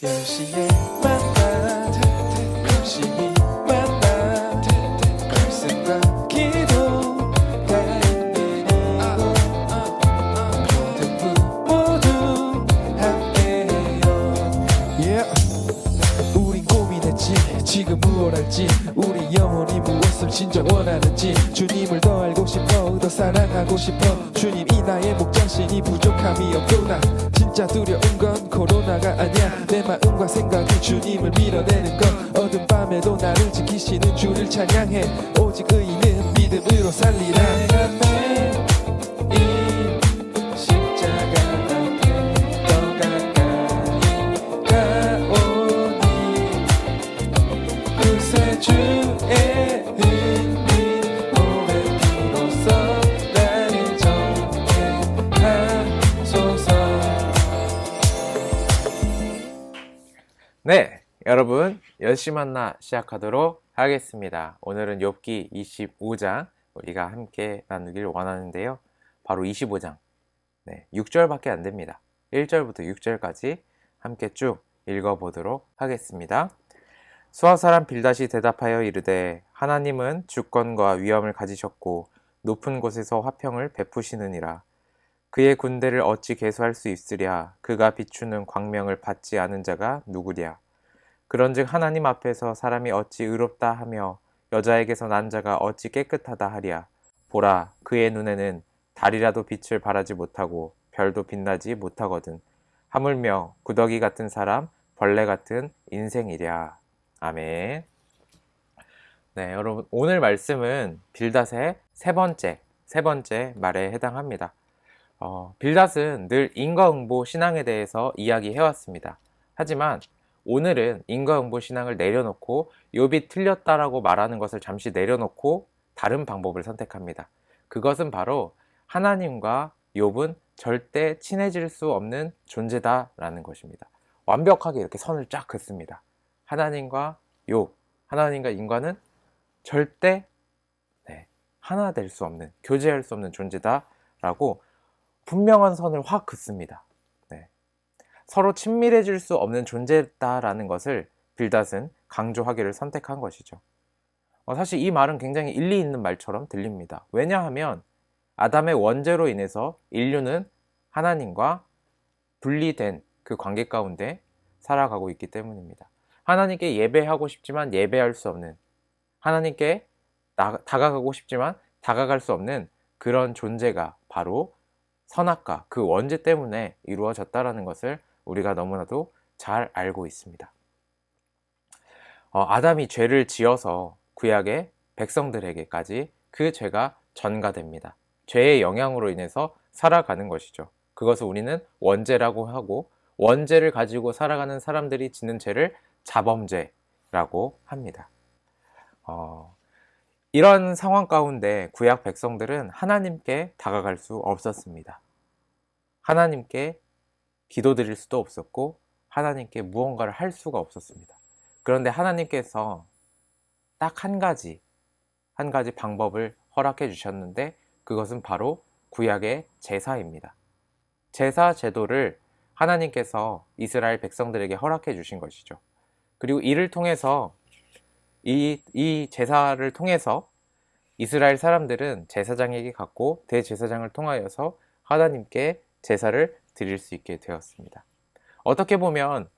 10시에 만나 열심히 만나 말씀과 기도가 있는 이곳 모두 모두 함께해요 yeah. 우린 고민했지 지금 무엇 할지 우리 영혼이 무엇을 진짜 원하는지 주님을 더 알고 싶어 더 사랑하고 싶어. 주님 이 나의 목장신이 부족함이 없구나. 진짜 두려운 건 코로나가 아니야. 내 마음과 생각이 주님을 밀어내는 건 어둠 밤에도 나를 지키시는 주를 찬양해. 오직 의인은 믿음으로 살리라. 구세주의 은민 네, 여러분 열심히 만나 시작하도록 하겠습니다. 오늘은 욥기 25장 우리가 함께 나누길 원하는데요. 바로 25장. 네, 6절밖에 안 됩니다. 1절부터 6절까지 함께 쭉 읽어보도록 하겠습니다. 수아 사람 빌닷이 대답하여 이르되 하나님은 주권과 위엄을 가지셨고 높은 곳에서 화평을 베푸시느니라. 그의 군대를 어찌 계수할 수 있으랴. 그가 비추는 광명을 받지 않은 자가 누구랴. 그런즉 하나님 앞에서 사람이 어찌 의롭다 하며 여자에게서 난 자가 어찌 깨끗하다 하랴. 보라 그의 눈에는 달이라도 빛을 발하지 못하고 별도 빛나지 못하거든. 하물며 구더기 같은 사람 벌레 같은 인생이랴. 아멘. 네 여러분 오늘 말씀은 빌닷의 세 번째 세 번째 말에 해당합니다 어, 빌닷은 늘 인과응보 신앙에 대해서 이야기해왔습니다. 하지만 오늘은 인과응보 신앙을 내려놓고 욥이 틀렸다라고 말하는 것을 잠시 내려놓고 다른 방법을 선택합니다. 그것은 바로 하나님과 욥은 절대 친해질 수 없는 존재다라는 것입니다. 완벽하게 이렇게 선을 쫙 긋습니다. 하나님과 욥, 하나님과 인간은 절대 네, 하나 될 수 없는, 교제할 수 없는 존재다라고 분명한 선을 확 긋습니다. 네. 서로 친밀해질 수 없는 존재다라는 것을 빌닷은 강조하기를 선택한 것이죠. 어, 사실 이 말은 굉장히 일리 있는 말처럼 들립니다. 왜냐하면 아담의 원죄로 인해서 인류는 하나님과 분리된 그 관계 가운데 살아가고 있기 때문입니다. 하나님께 예배하고 싶지만 예배할 수 없는 하나님께 나, 다가가고 싶지만 다가갈 수 없는 그런 존재가 바로 선악과 그 원죄 때문에 이루어졌다라는 것을 우리가 너무나도 잘 알고 있습니다. 어, 아담이 죄를 지어서 구약의 백성들에게까지 그 죄가 전가됩니다. 죄의 영향으로 인해서 살아가는 것이죠. 그것을 우리는 원죄라고 하고 원죄를 가지고 살아가는 사람들이 짓는 죄를 자범죄라고 합니다. 어, 이런 상황 가운데 구약 백성들은 하나님께 다가갈 수 없었습니다. 하나님께 기도드릴 수도 없었고 하나님께 무언가를 할 수가 없었습니다. 그런데 하나님께서 딱 한 가지, 한 가지 방법을 허락해 주셨는데 그것은 바로 구약의 제사입니다. 제사 제도를 하나님께서 이스라엘 백성들에게 허락해 주신 것이죠. 그리고 이를 통해서 이, 이 제사를 통해서 이스라엘 사람들은 제사장에게 갔고 대제사장을 통하여서 하나님께 제사를 드릴 수 있게 되었습니다. 어떻게 보면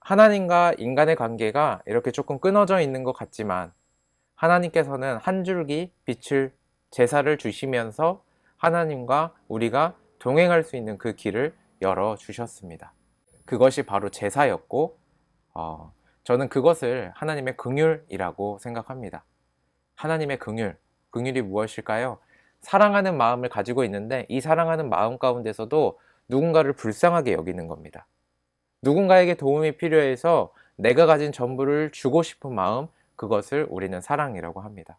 하나님과 인간의 관계가 이렇게 조금 끊어져 있는 것 같지만 하나님께서는 한 줄기 빛을 제사를 주시면서 하나님과 우리가 동행할 수 있는 그 길을 열어 주셨습니다. 그것이 바로 제사였고 어, 저는 그것을 하나님의 긍휼이라고 생각합니다. 하나님의 긍휼, 긍휼이 무엇일까요? 사랑하는 마음을 가지고 있는데 이 사랑하는 마음 가운데서도 누군가를 불쌍하게 여기는 겁니다. 누군가에게 도움이 필요해서 내가 가진 전부를 주고 싶은 마음, 그것을 우리는 사랑이라고 합니다.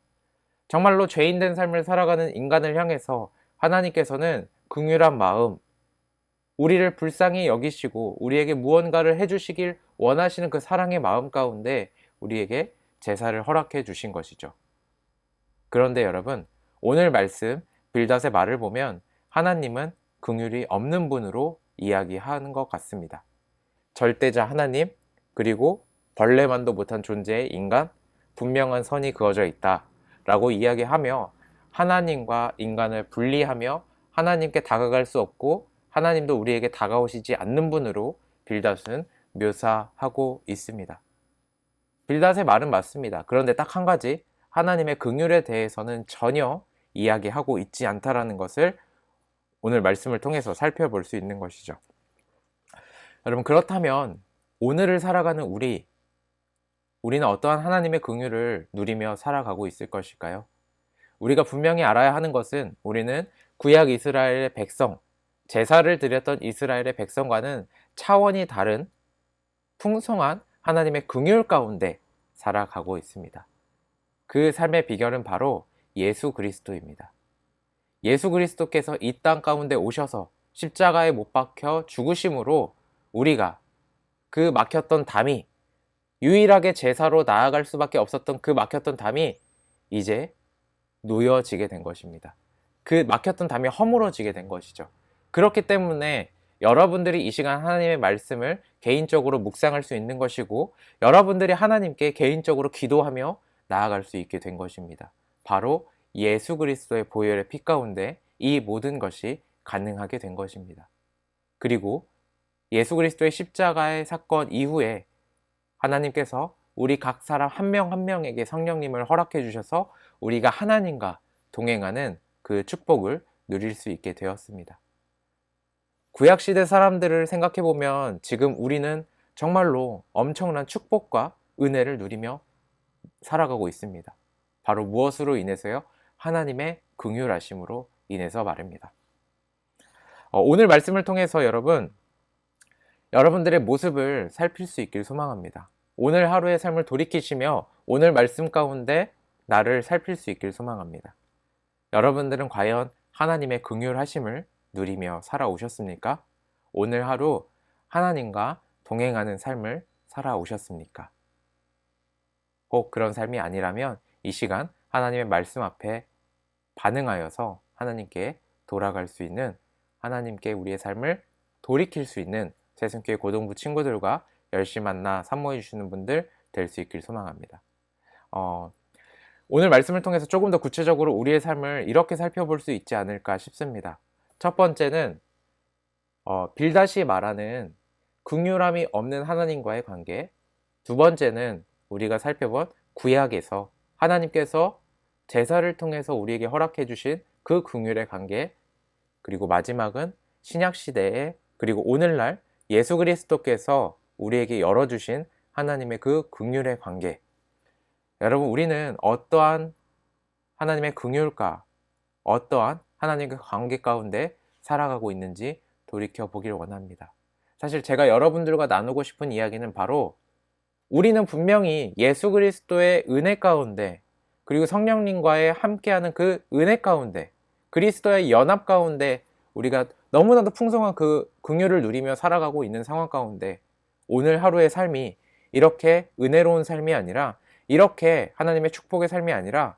정말로 죄인된 삶을 살아가는 인간을 향해서 하나님께서는 긍휼한 마음, 우리를 불쌍히 여기시고 우리에게 무언가를 해주시길 원하시는 그 사랑의 마음 가운데 우리에게 제사를 허락해 주신 것이죠. 그런데 여러분, 오늘 말씀 빌닷의 말을 보면 하나님은 긍휼이 없는 분으로 이야기하는 것 같습니다. 절대자 하나님, 그리고 벌레만도 못한 존재의 인간, 분명한 선이 그어져 있다. 라고 이야기하며 하나님과 인간을 분리하며 하나님께 다가갈 수 없고 하나님도 우리에게 다가오시지 않는 분으로 빌닷은 묘사하고 있습니다. 빌닷의 말은 맞습니다. 그런데 딱 한 가지 하나님의 긍휼에 대해서는 전혀 이야기하고 있지 않다라는 것을 오늘 말씀을 통해서 살펴볼 수 있는 것이죠. 여러분 그렇다면 오늘을 살아가는 우리 우리는 어떠한 하나님의 긍휼을 누리며 살아가고 있을 것일까요? 우리가 분명히 알아야 하는 것은 우리는 구약 이스라엘의 백성, 제사를 드렸던 이스라엘의 백성과는 차원이 다른 풍성한 하나님의 긍휼 가운데 살아가고 있습니다. 그 삶의 비결은 바로 예수 그리스도입니다. 예수 그리스도께서 이 땅 가운데 오셔서 십자가에 못 박혀 죽으심으로 우리가 그 막혔던 담이 유일하게 제사로 나아갈 수밖에 없었던 그 막혔던 담이 이제 놓여지게 된 것입니다. 그 막혔던 담이 허물어지게 된 것이죠. 그렇기 때문에 여러분들이 이 시간 하나님의 말씀을 개인적으로 묵상할 수 있는 것이고 여러분들이 하나님께 개인적으로 기도하며 나아갈 수 있게 된 것입니다. 바로 예수 그리스도의 보혈의 피 가운데 이 모든 것이 가능하게 된 것입니다. 그리고 예수 그리스도의 십자가의 사건 이후에 하나님께서 우리 각 사람 한 명한 명에게 성령님을 허락해 주셔서 우리가 하나님과 동행하는 그 축복을 누릴 수 있게 되었습니다. 구약시대 사람들을 생각해 보면 지금 우리는 정말로 엄청난 축복과 은혜를 누리며 살아가고 있습니다. 바로 무엇으로 인해서요? 하나님의 긍휼하심으로 인해서 말입니다. 어, 오늘 말씀을 통해서 여러분, 여러분들의 모습을 살필 수 있길 소망합니다. 오늘 하루의 삶을 돌이키시며 오늘 말씀 가운데 나를 살필 수 있길 소망합니다. 여러분들은 과연 하나님의 긍휼하심을 누리며 살아오셨습니까? 오늘 하루 하나님과 동행하는 삶을 살아오셨습니까? 꼭 그런 삶이 아니라면 이 시간 하나님의 말씀 앞에 반응하여서 하나님께 돌아갈 수 있는 하나님께 우리의 삶을 돌이킬 수 있는 새순교회 고등부 친구들과 열심히 만나 산모해 주시는 분들 될 수 있길 소망합니다. 어, 오늘 말씀을 통해서 조금 더 구체적으로 우리의 삶을 이렇게 살펴볼 수 있지 않을까 싶습니다. 첫 번째는 어, 빌다시 말하는 긍휼함이 없는 하나님과의 관계. 두 번째는 우리가 살펴본 구약에서 하나님께서 제사를 통해서 우리에게 허락해 주신 그 긍휼의 관계. 그리고 마지막은 신약 시대에 그리고 오늘날 예수 그리스도께서 우리에게 열어 주신 하나님의 그 긍휼의 관계. 여러분 우리는 어떠한 하나님의 긍휼과 어떠한 하나님과 관계 가운데 살아가고 있는지 돌이켜 보길 원합니다. 사실 제가 여러분들과 나누고 싶은 이야기는 바로 우리는 분명히 예수 그리스도의 은혜 가운데 그리고 성령님과의 함께하는 그 은혜 가운데 그리스도의 연합 가운데 우리가 너무나도 풍성한 그 긍휼을 누리며 살아가고 있는 상황 가운데 오늘 하루의 삶이 이렇게 은혜로운 삶이 아니라 이렇게 하나님의 축복의 삶이 아니라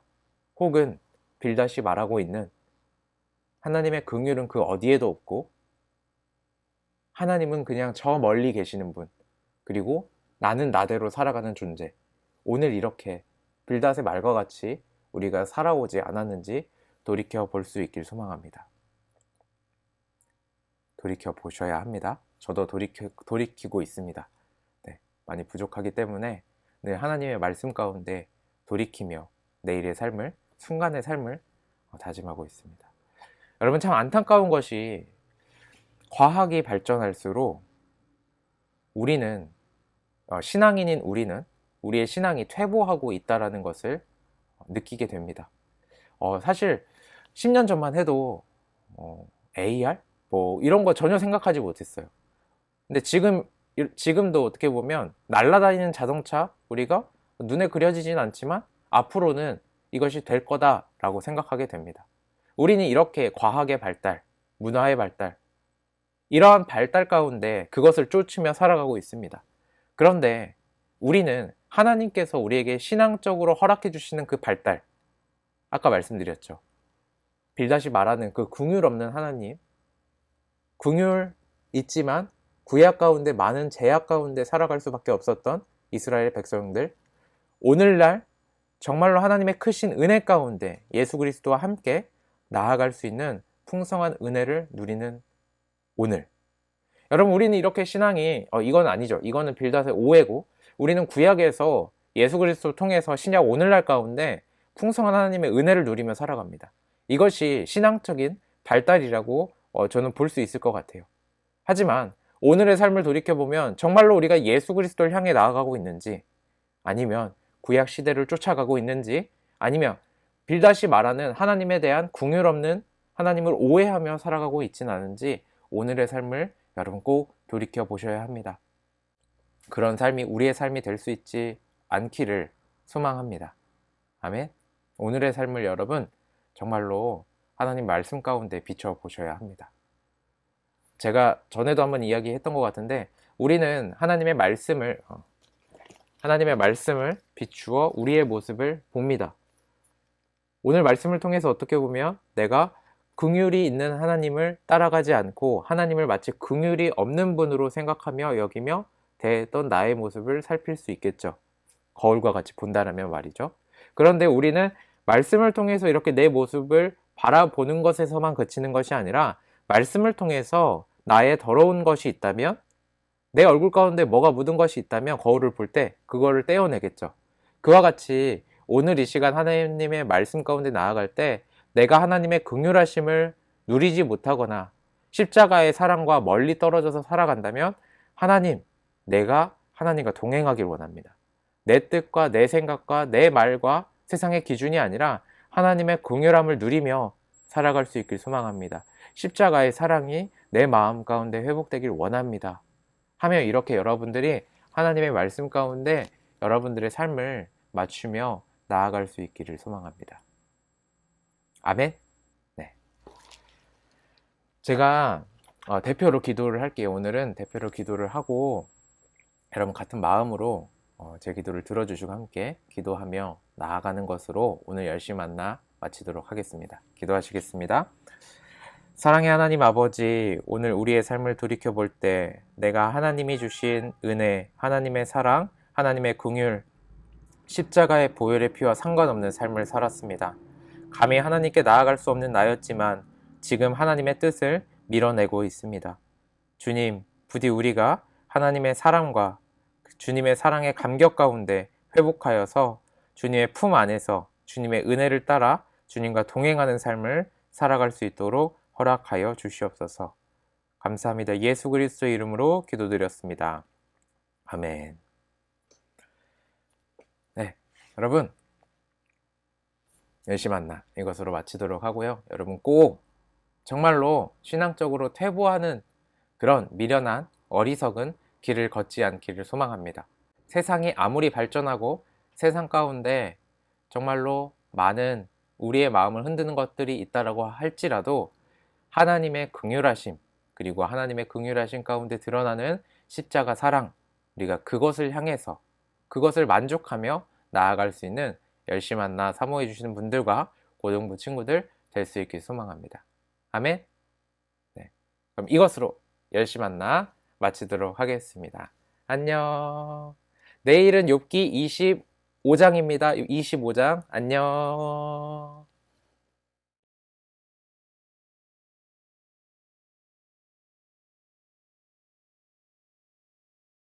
혹은 빌다시 말하고 있는 하나님의 긍휼은 그 어디에도 없고 하나님은 그냥 저 멀리 계시는 분 그리고 나는 나대로 살아가는 존재 오늘 이렇게 빌닷의 말과 같이 우리가 살아오지 않았는지 돌이켜 볼 수 있길 소망합니다. 돌이켜 보셔야 합니다. 저도 돌이켜, 돌이키고 있습니다. 네, 많이 부족하기 때문에 늘 하나님의 말씀 가운데 돌이키며 내일의 삶을, 순간의 삶을 다짐하고 있습니다. 여러분 참 안타까운 것이 과학이 발전할수록 우리는 어, 신앙인인 우리는 우리의 신앙이 퇴보하고 있다라는 것을 느끼게 됩니다. 어, 사실 10년 전만 해도 어, AR 뭐 이런 거 전혀 생각하지 못했어요. 근데 지금 지금도 어떻게 보면 날아다니는 자동차 우리가 눈에 그려지진 않지만 앞으로는 이것이 될 거다라고 생각하게 됩니다. 우리는 이렇게 과학의 발달, 문화의 발달, 이러한 발달 가운데 그것을 쫓으며 살아가고 있습니다. 그런데 우리는 하나님께서 우리에게 신앙적으로 허락해 주시는 그 발달, 아까 말씀드렸죠. 빌다시 말하는 그 궁율 없는 하나님, 궁율 있지만 구약 가운데 많은 제약 가운데 살아갈 수밖에 없었던 이스라엘 백성들 오늘날 정말로 하나님의 크신 은혜 가운데 예수 그리스도와 함께 나아갈 수 있는 풍성한 은혜를 누리는 오늘. 여러분 우리는 이렇게 신앙이 어, 이건 아니죠. 이거는 빌닷의 오해고 우리는 구약에서 예수 그리스도를 통해서 신약 오늘날 가운데 풍성한 하나님의 은혜를 누리며 살아갑니다. 이것이 신앙적인 발달이라고 어, 저는 볼 수 있을 것 같아요. 하지만 오늘의 삶을 돌이켜보면 정말로 우리가 예수 그리스도를 향해 나아가고 있는지 아니면 구약 시대를 쫓아가고 있는지 아니면 빌닷이 말하는 하나님에 대한 궁율 없는 하나님을 오해하며 살아가고 있진 않은지 오늘의 삶을 여러분 꼭 돌이켜 보셔야 합니다. 그런 삶이 우리의 삶이 될 수 있지 않기를 소망합니다. 아멘. 오늘의 삶을 여러분 정말로 하나님 말씀 가운데 비춰 보셔야 합니다. 제가 전에도 한번 이야기했던 것 같은데 우리는 하나님의 말씀을 어, 하나님의 말씀을 비추어 우리의 모습을 봅니다. 오늘 말씀을 통해서 어떻게 보면 내가 긍휼이 있는 하나님을 따라가지 않고 하나님을 마치 긍휼이 없는 분으로 생각하며 여기며 대했던 나의 모습을 살필 수 있겠죠. 거울과 같이 본다라면 말이죠. 그런데 우리는 말씀을 통해서 이렇게 내 모습을 바라보는 것에서만 그치는 것이 아니라 말씀을 통해서 나의 더러운 것이 있다면 내 얼굴 가운데 뭐가 묻은 것이 있다면 거울을 볼 때 그거를 떼어내겠죠. 그와 같이 오늘 이 시간 하나님의 말씀 가운데 나아갈 때 내가 하나님의 긍휼하심을 누리지 못하거나 십자가의 사랑과 멀리 떨어져서 살아간다면 하나님, 내가 하나님과 동행하길 원합니다. 내 뜻과 내 생각과 내 말과 세상의 기준이 아니라 하나님의 긍휼함을 누리며 살아갈 수 있길 소망합니다. 십자가의 사랑이 내 마음 가운데 회복되길 원합니다. 하며 이렇게 여러분들이 하나님의 말씀 가운데 여러분들의 삶을 맞추며 나아갈 수 있기를 소망합니다. 아멘. 네. 제가 어, 대표로 기도를 할게요. 오늘은 대표로 기도를 하고 여러분 같은 마음으로 어, 제 기도를 들어주시고 함께 기도하며 나아가는 것으로 오늘 열심히 만나 마치도록 하겠습니다. 기도하시겠습니다. 사랑의 하나님 아버지, 오늘 우리의 삶을 돌이켜 볼 때 내가 하나님이 주신 은혜, 하나님의 사랑, 하나님의 긍휼, 십자가의 보혈의 피와 상관없는 삶을 살았습니다. 감히 하나님께 나아갈 수 없는 나였지만 지금 하나님의 뜻을 밀어내고 있습니다. 주님, 부디 우리가 하나님의 사랑과 주님의 사랑의 감격 가운데 회복하여서 주님의 품 안에서 주님의 은혜를 따라 주님과 동행하는 삶을 살아갈 수 있도록 허락하여 주시옵소서. 감사합니다. 예수 그리스도의 이름으로 기도드렸습니다. 아멘. 네, 여러분 열심히 만나 이것으로 마치도록 하고요. 여러분 꼭 정말로 신앙적으로 퇴보하는 그런 미련한 어리석은 길을 걷지 않기를 소망합니다. 세상이 아무리 발전하고 세상 가운데 정말로 많은 우리의 마음을 흔드는 것들이 있다라고 할지라도 하나님의 긍휼하심 그리고 하나님의 긍휼하심 가운데 드러나는 십자가 사랑 우리가 그것을 향해서 그것을 만족하며 나아갈 수 있는 열심히 만나 사모해 주시는 분들과 고등부 친구들 될 수 있길 소망합니다. 아멘. 네. 그럼 이것으로 열심히 만나 마치도록 하겠습니다. 안녕. 내일은 욥기 25장입니다. 25장. 안녕.